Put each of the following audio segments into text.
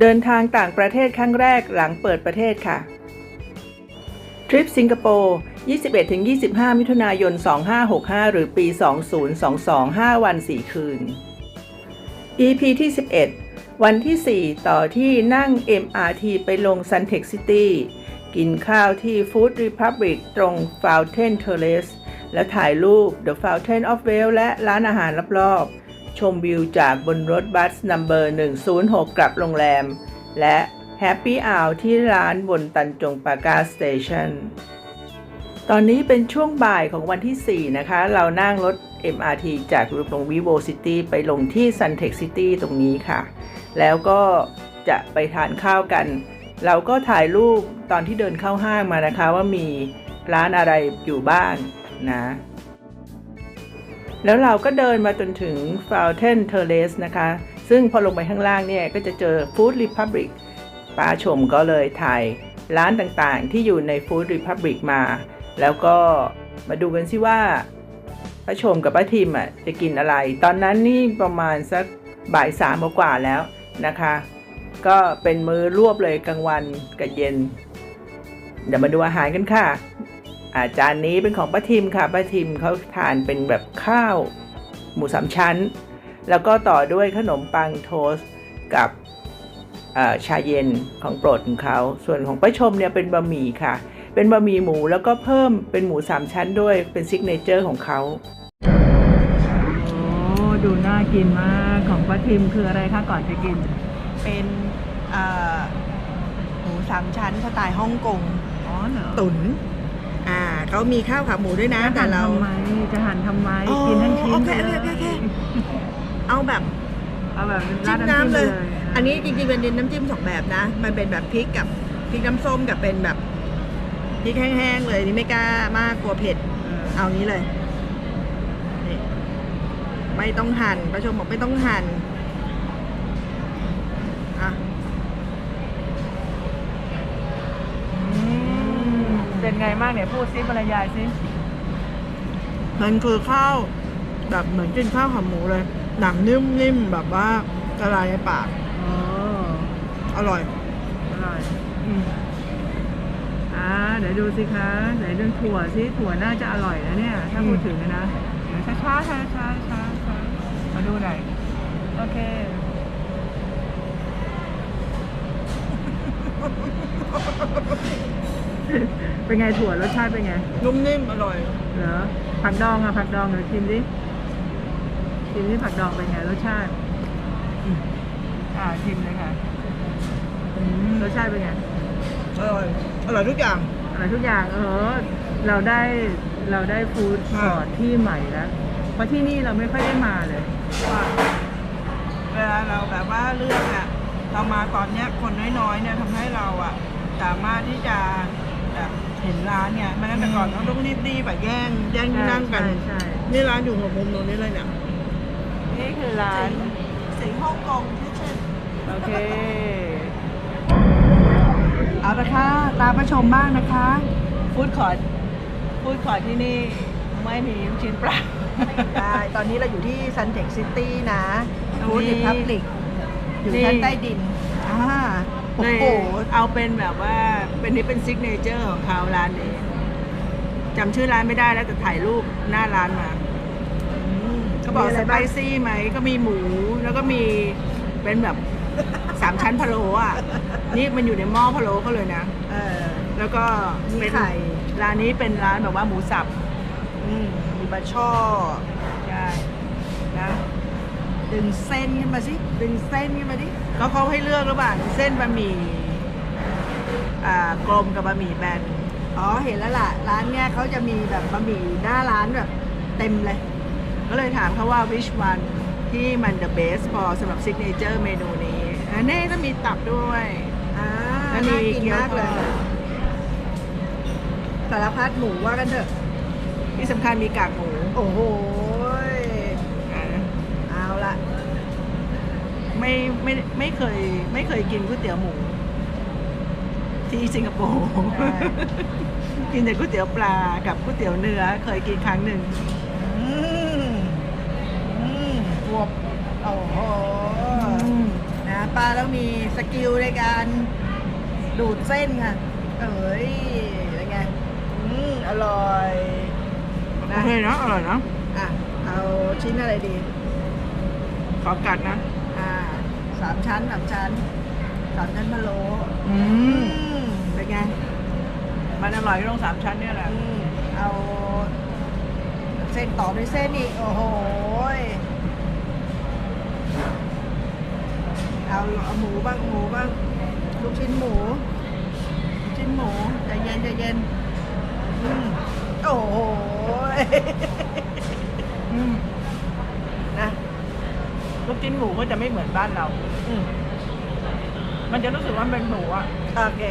เดินทางต่างประเทศครั้งแรกหลังเปิดประเทศค่ะ ทริปสิงคโปร์ 21-25 มิถุนายน 2565 หรือปี 2022 5 วัน 4 คืน EP ที่ 11 วันที่ 4 ต่อที่นั่ง MRT ไปลง Suntec City กินข้าวที่ Food Republic ตรง Fountain Terrace แล้วถ่ายรูป The Fountain of w a l e และร้านอาหารรอบๆ ชมวิวจากบนรถบัสนัมเบอร์ 106 กลับโรงแรม และแฮปปี้อ r ที่ร้านบนตันจงปากาสเตชันตอนนี้เป็นช่วงบ่ายของวันที่ 4 นะคะ เรานั่งรถ MRT จากตรง Vivo City ไปลงที่ Suntec City ตรงนี้ค่ะ แล้วก็จะไปทานข้าวกัน เราก็ถ่ายรูปตอนที่เดินเข้าห้างมานะคะว่ามีร้านอะไรอยู่บ้างนะ แล้วเราก็เดินมาจนถึง Fountain Terrace นะคะ ซึ่งพอลงไปข้างล่างเนี่ย ก็จะเจอ Food Republic ป้าชมก็เลยถ่ายร้านต่างๆ ที่อยู่ใน Food Republic มา แล้วก็มาดูกันสิว่าป้าชมกับป้าทิมอะจะกินอะไร ตอนนั้นนี่ประมาณสักบ่ายสามกว่าแล้วนะคะ ก็เป็นมื้อรวบเลยกลางวันกับเย็น เดี๋ยวมาดูอาหารกันค่ะ อาจารย์นี้เป็นของป้าทิมค่ะป้าทิมเขาทานเป็นแบบข้าวหมูสามชั้น แล้วก็ต่อด้วยขนมปังโทสต์กับเอ่อชาเย็นของโปรดของเขาส่วนของป้าชมเนี่ยเป็นบะหมี่ค่ะ เป็นบะหมี่หมูแล้วก็เพิ่มเป็นหมูสามชั้นด้วยเป็นซิกเนเจอร์ของเขาโอ้ดูน่ากินมากของป้าทิมคืออะไรคะก่อนจะกิน เป็นเอ่อหมูสามชั้นสไตล์ฮ่องกงอ๋อเหรอตุ๋นอ่า เขามีข้าวขาหมูด้วยนะ แต่เราทำไมจะหั่นทำไมอ๋อกินทั้งชิ้นโอเคไปโอเคโอเคเลยเอาแบบเอาแบบจิ้ราดมน้ำน้ำจิ้มเลเลยยอันนี้จริงๆเป็นน้ำจิ้มสองแบบนะ มันเป็นแบบพริกกับพริกน้ำส้มกับเป็นแบบพริกแห้งๆเลยนี่ไม่กล้ามากกลัวเผ็ดเอานี้เลยนี่ไม่ต้องหั่นประชมบอกไม่ต้องหั่นอะ เป็นไงบ้างเนี่ยพูดซิบรรยายซิมันคือข้าวแบบเหมือนกินข้าวขาหมูเลย หนังนิ่มๆแบบว่าละลายในปาก อ๋ออร่อย อร่อยอืมอ่าเดี๋ยวดูสิคะเดี๋ยวดูถั่วซิถั่วน่าจะอร่อยนะเนี่ย ถ้าพูดถึงนะนะเดี๋ยวช้าช้าช้าช้าช้าช้ามาดูหน่อยโอเค เป็นไงถั่วรสชาติเป็นไงนุ่มนิ่มอร่อย เหรอผักดองอะผักดองเดี๋ยวชิมดิชิมที่ผักดองเป็นไงรสชาติอืมอ่าชิมเลยค่ะอืมรสชาติเป็นไงอร่อยอร่อยทุกอย่างอะไรทุกอย่างเออเราได้เราได้ฟู้ดคอร์ทที่ใหม่แล้วเพราะที่นี่เราไม่ค่อยได้มาเลยว่าเวลาเราแบบว่าเลือกอะเรามาตอนเนี้ยคนน้อยๆเนี่ยทำให้เราอะสามารถที่จะแบบ เห็นร้านเนี่ยไม่งั้นแต่ก่อนเราต้องรีบๆแบบแย่งแย่งที่นั่งกัน ใช่ใช่นี่ร้านอยู่หัวมุมตรงนี้เลยเนี่ยนี่คือร้าน สิงฮ่องกงที่ชื่อโอเค เอาละค่ะ ตามมาชมบ้างนะคะ ฟู้ดคอร์ทฟู้ดคอร์ทที่นี่ไม่มีลูกชิ้นปลา ได้ตอนนี้เราอยู่ที่ซันเทคซิตี้นะ ฟู้ดนี่ ริพับลิกอยู่นี่ชั้นใต้ดินอ่า โอ้เลยโหเอาเป็นแบบว่าเป็นนี่เป็นซิกเนเจอร์ของเขาร้านนี้จำชื่อร้านไม่ได้แล้วแต่ถ่ายรูปหน้าร้านมาเขาบอกมีะสไรไปบ้างซี่ไหมก็มีหมู แล้วก็มีเป็นแบบสามชั้นพะโล้อะ นี่มันอยู่ในหม้อพะโล้เขาเลยนะเออ แล้วก็มีเป็นไข่ร้านนี้เป็นร้านแบบว่าหมูสับอืมมีบะช่อใช่นะ ดึงเส้นขึ้นมาสิดึงเส้นขึ้นมาดิก็เขาให้เลือกระหว่างเส้นบะหมี่อ่ากลมกับบะหมี่แบนอ๋อเห็นแล้วล่ะ ร้านเนี้ยเขาจะมีแบบบะหมี่หน้าร้านแบบเต็มเลย ก็เลยถามเขาว่า which one ที่มัน the best พอสำหรับ signature เมนูนี้อันนี้ก็มีตับด้วยอ่าแล้วมีน่ากินเกี๊ยวมากเลยทอดสารพัดหมูว่ากันเถอะ ที่สำคัญมีกากหมู โอ้โหย อ่า เอาละ ไม่ไม่ไม่เคยไม่เคยกินก๋วยเตี๋ยวหมู ที่สิงคโปร์ใช่กินแต่ก๋วยเตี๋ยวปลากับก๋วยเตี๋ยวเนื้อ เคยกินครั้งหนึ่งอืมอืมบวบโอ้โหนะป้าต้องมีสกิลในการดูดเส้นค่ะ เอ้ยเป็นไงอืมอร่อยโอนะเคเนาะอร่อยเนาะอะเอาชิ้นอะไรดี ขอกัดนะอ่า สามชั้นสามชั้นสามชั้นพะโล้อือืมมเป็นไงมันอร่อยตรงสามชั้นเนี่ยแหละอืมเอาเส้นต่อด้วยเส้นอีกโอ้โหยเอาเอาหมูบ้างหมูบ้างลูกชิ้นหมูลูกชิ้นหมูใจเย็นใจเย็นอืมโอ้โหย อืมนะ ลูกชิ้นหมูก็จะไม่เหมือนบ้านเรา อืมมันจะรู้สึกว่ามันเป็นหมูอะโอเค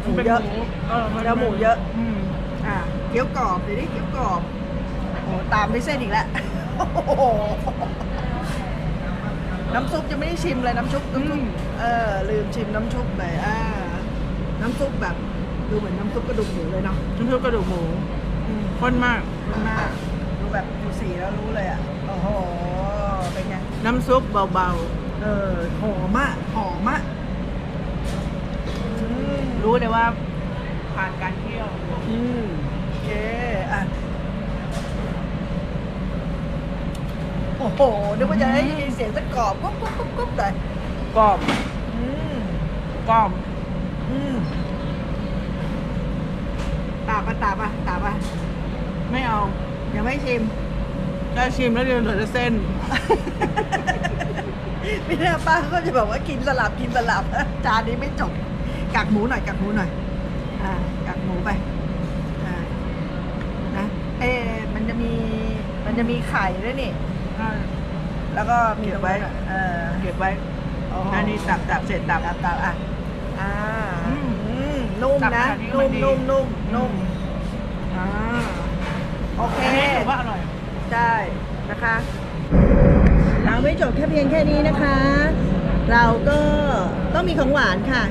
หมูมันเป็นเยอะหมูเออมันแล้วหมูเยอะ อืมอะเกี๊ยวกรอบเดี๋ยวนี้เกี๊ยวกรอบโอ้ตามด้วยเส้นอีกแล้วโอ้โหน้ำซุปยังไม่ได้ชิมเลยน้ำซุปน้ำซุปเออลืมชิมน้ำซุปเลยอ่าน้ำซุปแบบดูเหมือนน้ำซุปกระดูกหมูเลยเนาะน้ำซุปกระดูกหมูอืมข้นมากมันมากดูแบบดูสีแล้วรู้เลยอะโอ้โหเป็ นไงน้ำซุปเบาเออหอมอะหอมอะอืมๆรู้เลยว่าผ่านการเคี่ยว อืมโอเคอะโอ้โหนึกว่าจะได้ยินเสียงตะกรอบกุ๊บกุ๊บกุ๊บกุ๊บเลยกรอบ อืมกรอบ อืมตาปะตาปะตาปะไม่เอา ยังไม่ชิม ได้ชิมแล้วเดี๋ยวเหลือแต่เส้นพี่หน้าป้าก็จะบอกว่ากินสลับกินสลับ จานนี้ไม่จบกักหมูหน่อยกักหมูหน่อย อ่ากักหมูไปอ่านะเอ๊ะมันจะมีมันจะมีไข่ด้วยนี่ แล้วก็มีเก็บไว้ เออเก็บไว้โอ้โหอันนี้ตับตับเสร็จตับ ตับตับอะอ่าอืมอืมนุ่มตับนะขนาดนี้ก็นุ่มดี นุ่มนุ่มอืมนุ่มอ่าโอเค อันนี้ถือว่าอร่อย ได้นะคะ เราไม่จบแค่เพียงแค่นี้นะคะ เราก็ต้องมีของหวานค่ะ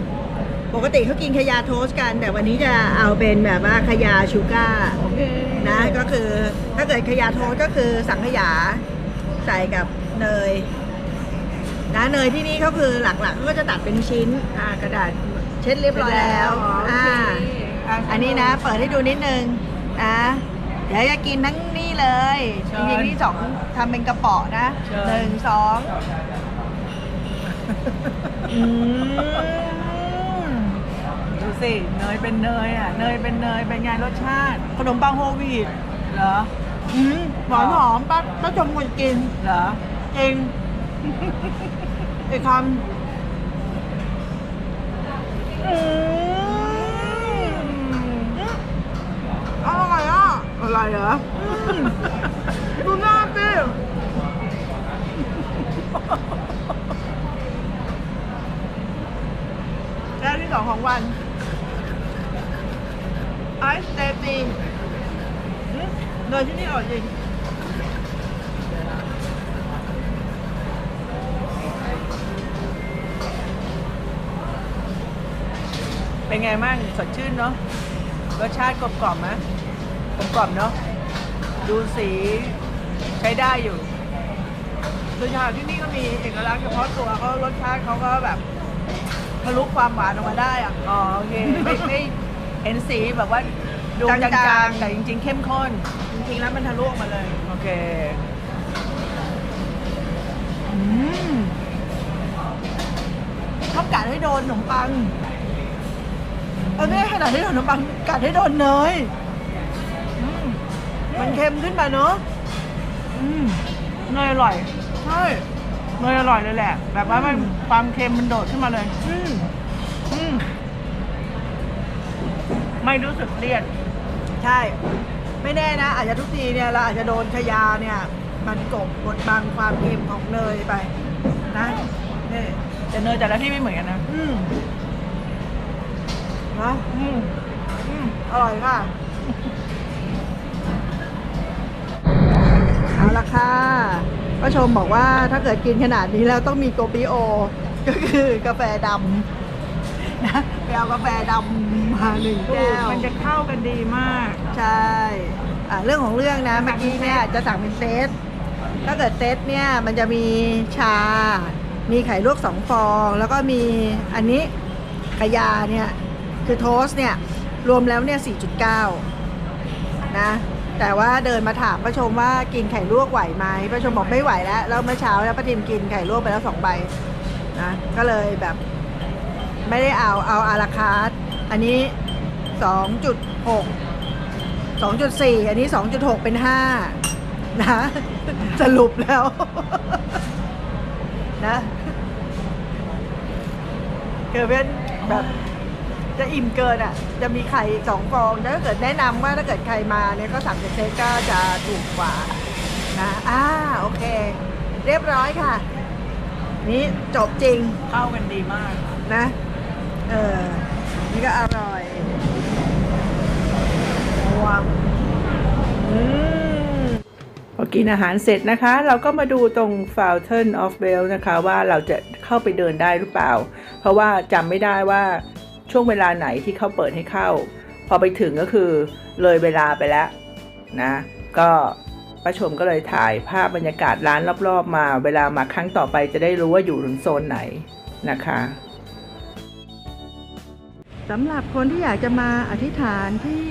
ปกติเขากินขยาโทสต์กัน แต่วันนี้จะเอาเป็นแบบว่าขยาชูการ์โอเคนะก็คือถ้าเกิดขยาโทสต์ก็คือสังขยาใส่กับเนยนะเนยที่นี่เขาคือหลักๆเขาก็จะตัดเป็นชิ้นอ่ากระดาษเช็ดเรียบร้อยแล้วอ่าอันนี้นะ เปิดให้ดูนิดนึงนะ เดี๋ยวจะกินทั้งนี่เลยเชิจญริงๆนี่สองทำเป็นกระเป๋อนะเชิญ หนึ่งสองอืมดูสิ เนยเป็นเนยอะ เนยเป็นเนย เป็นไงรสชาติ ขนมปังโฮลวีตเหรอ อืมหวานหอมป้าป้าชมคนกิน เหรอ จริงอีกคำอืมอร่อยอะ อะไรเหรออืมดูหน้าสิแก้วที่สองของวันไอซ์เตตีเนยที่นี่อร่อยจริงเป็นไงบ้างสดชื่นเนาะรสชาติกลมกล่อมไหม กลมกล่อมเนาะดูสีใช้ได้อยู่โดยเฉพาะที่นี่ก็มีเอกลักษณ์เฉพาะตัวเขารสชาติเขาก็แบบทะลุความหวานออกมาได้อะอ๋อโอเคไม่ไม่เห็นสีแบบว่าดูจจางๆางๆแต่จริง ๆ เข้มข้น จริงๆแล้วมันทะลุออกมาเลย โอเคอืมชอบกัดให้โดนขนมปังเออไม่ขนาดให้โดนขนมปังกัดให้โดนเนยอืม มันเค็มขึ้นมาเนอะอืมเนยอร่อยใช่เนยอร่อยเลยแหละ แบบว่ามันอืมความเค็มมันโดดขึ้นมาเลย อืมอืมไม่รู้สึกเครียดใช่ ไม่แน่นะ อาจจะทุกทีเนี่ยเราอาจจะโดนขยาเนี่ย มันกบบดบังความเค็มของเนยไป นะนี่แต่เนยแต่ละที่ไม่เหมือนกันนะ อืมนะอืมอืมอร่อยค่ะ เอาละค่ะก็ชมบอกว่าถ้าเกิดกินขนาดนี้แล้วต้องมีโกปิโอ ก็คือกาแฟดำนะไปเอากาแฟดำมาหนึ่งแก้ว มันจะเข้ากันดีมาก ใช่อะเรื่องของเรื่องนะเมื่อกี้เนี่ยจะสั่งเป็นเซต ถ้าเกิดเซตเนี่ยมันจะมีชา มีไข่ลวกสองฟอง แล้วก็มีอันนี้ขยาเนี่ย คือโทสต์เนี่ย รวมแล้วเนี่ย 4.9 นะ แต่ว่าเดินมาถามประชมว่ากินไข่ลวกไหวไหมประชมบอกไม่ไหวแล้ว แล้วเมื่อเช้าแล้วป้าทิมกินไข่ลวกไปแล้วสองใบนะก็เลยแบบ ไม่ได้เอาเอาอาราคาร์ทอันนี้2.6 2.4อันนี้2.6เป็น5นะสรุปแล้ว นะเกิดเป็นแบบ จะอิ่มเกินอะ จะมีไข่อีกสองฟองแต่ถ้าเกิดแนะนำว่าถ้าเกิดใครมาเนี่ยก็สั่งจากเซตก็จะถูกกว่านะอ่าโอเค เรียบร้อยค่ะ นี่จบจริงเข้ากันดีมากนะ เออนี่ก็อร่อยว้าวอืมพอกินอาหารเสร็จนะคะ เราก็มาดูตรง Fountain of Bell นะคะ ว่าเราจะเข้าไปเดินได้หรือเปล่า เพราะว่าจำไม่ได้ว่า ช่วงเวลาไหนที่เขาเปิดให้เข้า พอไปถึงก็คือเลยเวลาไปแล้วนะก็ป้าชมก็เลยถ่ายภาพบรรยากาศร้านรอบๆ มา เวลามาครั้งต่อไปจะได้รู้ว่าอยู่ถึงโซนไหนนะคะสำหรับคนที่อยากจะมาอธิษฐานที่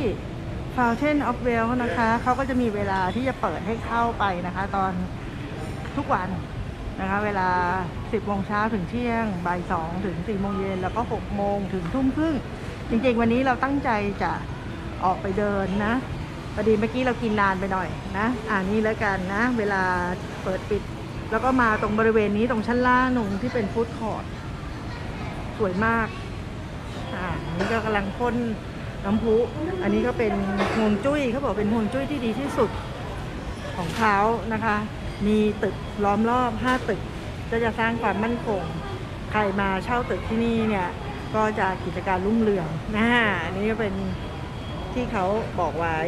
Fountain of Well นะคะ เขาก็จะมีเวลาที่จะเปิดให้เข้าไปนะคะ ตอนทุกวัน นะคะ เวลา 10โมงเช้าถึงเที่ยงบ่าย2ถึง4โมงเย็นแล้วก็6โมงถึงทุ่มครึ่งจริงๆ วันนี้เราตั้งใจจะออกไปเดินนะพอดีเมื่อกี้เรากินนานไปหน่อยนะอ่านี่แล้วกันนะ เวลาเปิดปิด แล้วก็มาตรงบริเวณนี้ตรงชั้นล่างตรงที่เป็นฟู้ดคอร์ทสวยมากอ่านี้ก็กำลังพ่นน้ำพุอันนี้ก็เป็นห่วงจุ้ยเขาบอกเป็นห่วงจุ้ยที่ดีที่สุดของเขานะคะ มีตึกล้อมรอบ 5 ตึก ก็จะสร้างความมั่นคง ใครมาเช่าตึกที่นี่เนี่ย ก็จะกิจการรุ่งเรืองนะอันนี้ก็เป็นที่เขาบอกไว้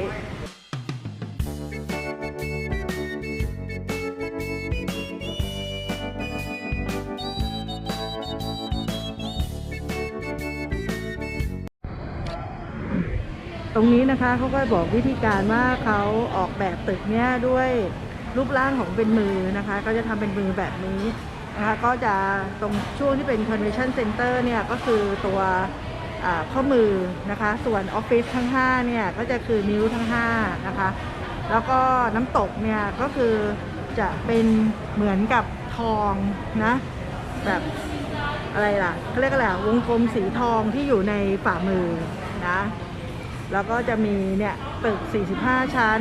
ตรงนี้นะคะเขาก็บอกวิธีการว่าเขาออกแบบตึกเนี้ยด้วย รูปร่างของเป็นมือนะคะ ก็จะทำเป็นมือแบบนี้นะคะก็จะตรงช่วงที่เป็น convention center เนี่ยก็คือตัวข้อมือนะคะ ส่วนออฟฟิศทั้ง5เนี่ยก็จะคือนิ้วทั้ง5นะคะแล้วก็น้ำตกเนี่ยก็คือจะเป็นเหมือนกับทองนะแบบอะไรล่ะเขาเรียกอะไรวงกลมสีทองที่อยู่ในฝ่ามือนะแล้วก็จะมีเนี่ยตึก 45 ชั้น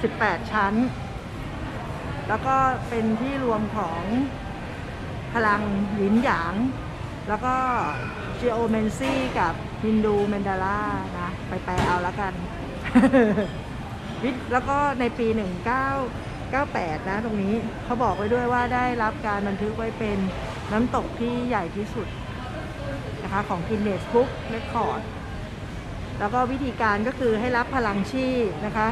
18 ชั้น แล้วก็เป็นที่รวมของพลังหยินหยาง แล้วก็ geomancy กับ Hindu Mandala นะ ไปแปลเอาแล้วกันวิแล้วก็ในปี 1998 นะตรงนี้เขาบอกไว้ด้วยว่าได้รับการบันทึกไว้เป็นน้ำตกที่ใหญ่ที่สุดนะคะของ Guinness Book Record แล้วก็วิธีการก็คือให้รับพลังชีพนะคะ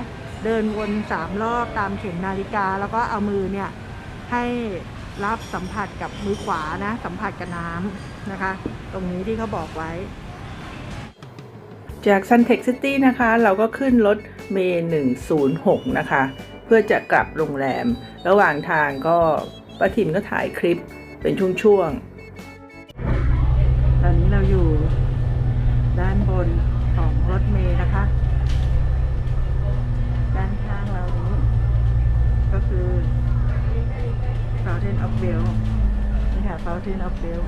เดินวนสามรอบตามเข็มนาฬิกา แล้วก็เอามือเนี่ยให้รับสัมผัสกับมือขวานะ สัมผัสกับน้ำนะคะ ตรงนี้ที่เขาบอกไว้ จาก Suntec City นะคะ เราก็ขึ้นรถเมย์106 นะคะ เพื่อจะกลับโรงแรม ระหว่างทางก็ป้าทิมก็ถ่ายคลิปเป็นช่วงๆ ตอนนี้เราอยู่ด้านบนของรถเมล์นะคะ ด้านข้างเรานี้ ก็คือ Fountain of Bell นี่ค่ะ Fountain of Bell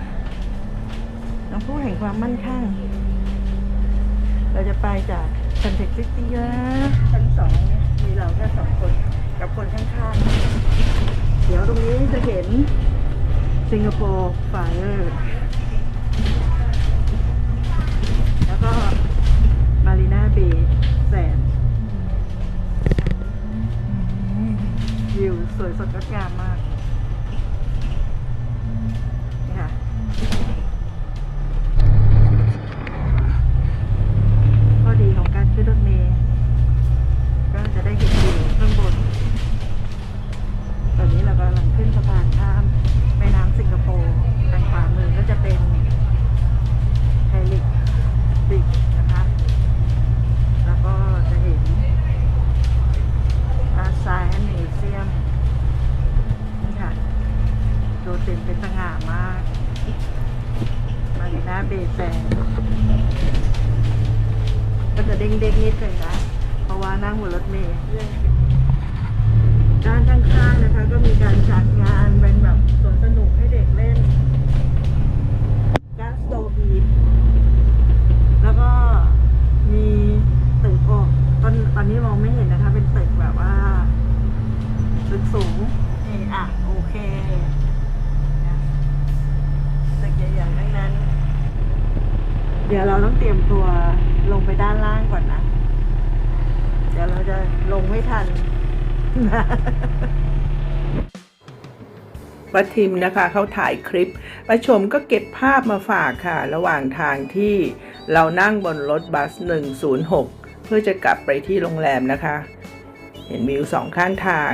น้องผู้แห่งความมั่นคงเราจะไปจาก Suntec City นะชั้นสองเนี่ยมีเราแค่สองคน กับคนข้างๆ เดี๋ยวตรงนี้จะเห็นสิงคโปร์ไฟเออร์ เตรียมตัวลงไปด้านล่างก่อนนะ เดี๋ยวเราจะลงไม่ทันป้าทิมนะคะเขาถ่ายคลิปป้าชมก็เก็บภาพมาฝากค่ะ ระหว่างทางที่เรานั่งบนรถบัส 106 เพื่อจะกลับไปที่โรงแรมนะคะ เห็นวิวสองข้างทาง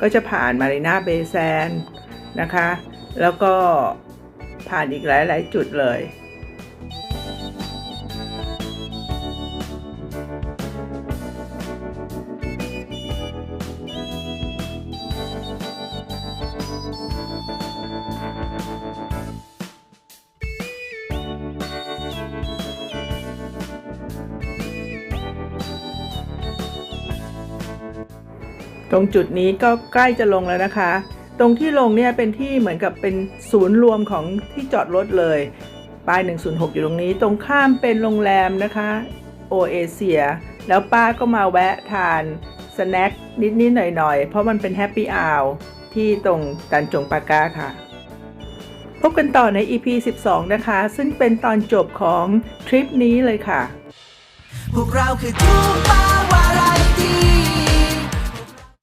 ก็จะผ่านมารีนาเบแซนนะคะ แล้วก็ผ่านอีกหลาย ๆ จุดเลย ตรงจุดนี้ก็ใกล้จะลงแล้วนะคะ ตรงที่ลงเนี่ยเป็นที่เหมือนกับเป็นศูนย์รวมของที่จอดรถเลยป้าย 106 อยู่ตรงนี้ ตรงข้ามเป็นโรงแรมนะคะโอเอเชีย แล้วป้าก็มาแวะทานสแน็คนิดๆหน่อยๆ เพราะมันเป็นแฮปปี้อ r ที่ตรงตันจงปาก้าค่ะ พบกันต่อใน EP 12 นะคะ ซึ่งเป็นตอนจบของทริปนี้เลยค่ะ พวกเราคือทูปาวาไรตี้